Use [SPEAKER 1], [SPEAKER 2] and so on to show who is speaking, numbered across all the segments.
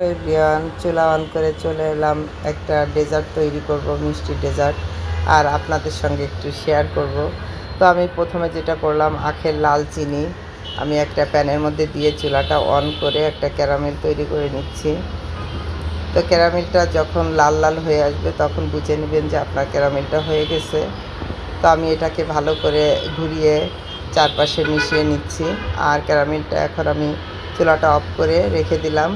[SPEAKER 1] Everyone চুলা on করে চলে এলাম একটা ডেজার্ট তৈরি করব, মিষ্টি ডেজার্ট, আর আপনাদের সঙ্গে একটু শেয়ার করব। তো আমি প্রথমে যেটা করলাম, আখের লাল চিনি। আমি একটা প্যানের মধ্যে দিয়ে চুলাটা অন করে একটা ক্যারামেল তৈরি করে নিচ্ছি। তো ক্যারামেলটা যখন লাল লাল হয়ে আসবে, তখন বুঝে নেবেন যে আপনার ক্যারামেলটা হয়ে গেছে। তো আমি এটাকে ভালো করে ঘুরিয়ে চারপাশে মিশিয়ে নিচ্ছি। আর ক্যারামেলটা এখন আমি চুলাটা অফ করে রেখে দিলাম।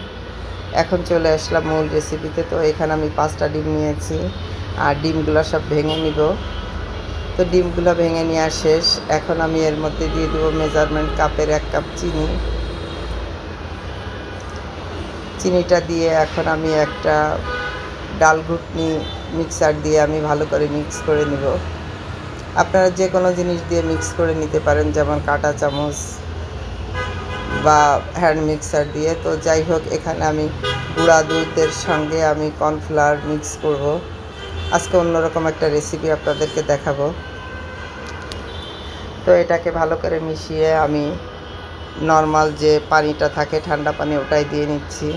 [SPEAKER 1] এখন চলে আসলাম মূল রেসিপিতে তো এখানে আমি পাঁচটা ডিম নিয়েছি, আর ডিমগুলো সব ভেঙে নিব। তো ডিমগুলো ভেঙে নেওয়া শেষ। এখন আমি এর মধ্যে দিয়ে দেবো মেজারমেন্ট কাপের এক কাপ চিনি। চিনিটা দিয়ে এখন আমি একটা ডাল ঘুটনি মিক্সার দিয়ে আমি ভালো করে মিক্স করে নিব। আপনারা যে কোনো জিনিস দিয়ে মিক্স করে নিতে পারেন, যেমন কাঁটা চামচ বা হ্যান্ড মিক্সার দিয়ে। তো যাই হোক এখানে আমি গুঁড়া দুধের সঙ্গে আমি কর্নফ্লাওয়ার মিক্স করব। আজকে অন্যরকম একটা রেসিপি আপনাদেরকে দেখাবো। তো এটাকে ভালো করে মিশিয়ে আমি নর্মাল যে পানিটা থাকে, ঠান্ডা পানি ওটাই দিয়ে নিচ্ছি।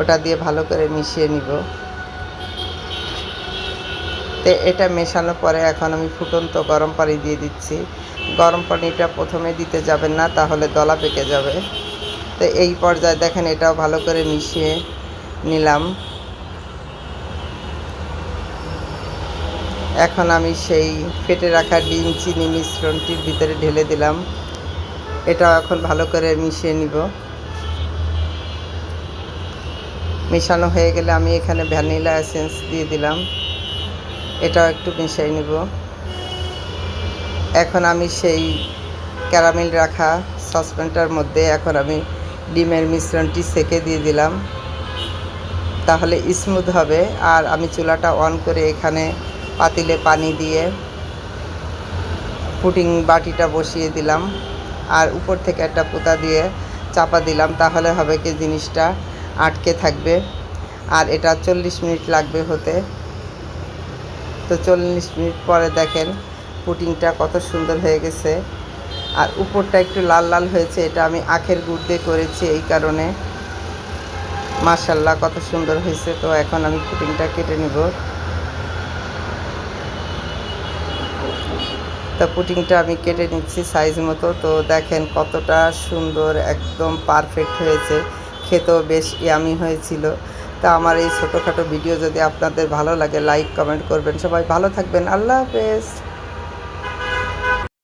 [SPEAKER 1] ওটা দিয়ে ভালো করে মিশিয়ে নিব। তো এটা মেশানোর পরে এখন আমি ফুটন্ত গরম পানি দিয়ে দিচ্ছি। গরম পানিটা প্রথমে দিতে যাবেন না, তাহলে দলা পেকে যাবে। তো এই পর্যায়ে দেখেন এটাও ভালো করে মিশিয়ে নিলাম। এখন আমি সেই ফেটে রাখা ডিম, চিনি মিশ্রণটির ভিতরে ঢেলে দিলাম। এটাও এখন ভালো করে মিশিয়ে নিব। মেশানো হয়ে গেলে আমি এখানে ভ্যানিলা এসেন্স দিয়ে দিলাম। এটাও একটু মিশিয়ে নিব। এখন আমি সেই ক্যারামেল রাখা সসপ্যানটার মধ্যে এখন আমি ডিমের মিশ্রণটি সেকে দিয়ে দিলাম। তাহলে স্মুথ হবে। আর আমি চুলাটা অন করে এখানে পাতিলে পানি দিয়ে পুটিং বাটিটা বসিয়ে দিলাম। আর উপর থেকে একটা পুতা দিয়ে চাপা দিলাম। তাহলে হবে কি জিনিসটা আটকে থাকবে। আর এটা চল্লিশ মিনিট লাগবে হতে। তো চল্লিশ মিনিট পরে দেখেন পুটিংটা কত সুন্দর হয়ে গেছে। আর উপরটা একটু লাল লাল হয়েছে, এটা আমি আখের গুড় দিয়ে করেছি এই কারণে। মার্শাল্লাহ কত সুন্দর হয়েছে। তো এখন আমি পুটিংটা কেটে নিব। তো পুটিংটা আমি কেটে নিচ্ছি সাইজ মতো। তো দেখেন কতটা সুন্দর, একদম পারফেক্ট হয়েছে। খেতেও বেশ ইয়ামি হয়েছিল। তা আমার এই ছোটোখাটো ভিডিও যদি আপনাদের ভালো লাগে লাইক কমেন্ট করবেন। সবাই ভালো থাকবেন। আল্লাহ হাফেজ।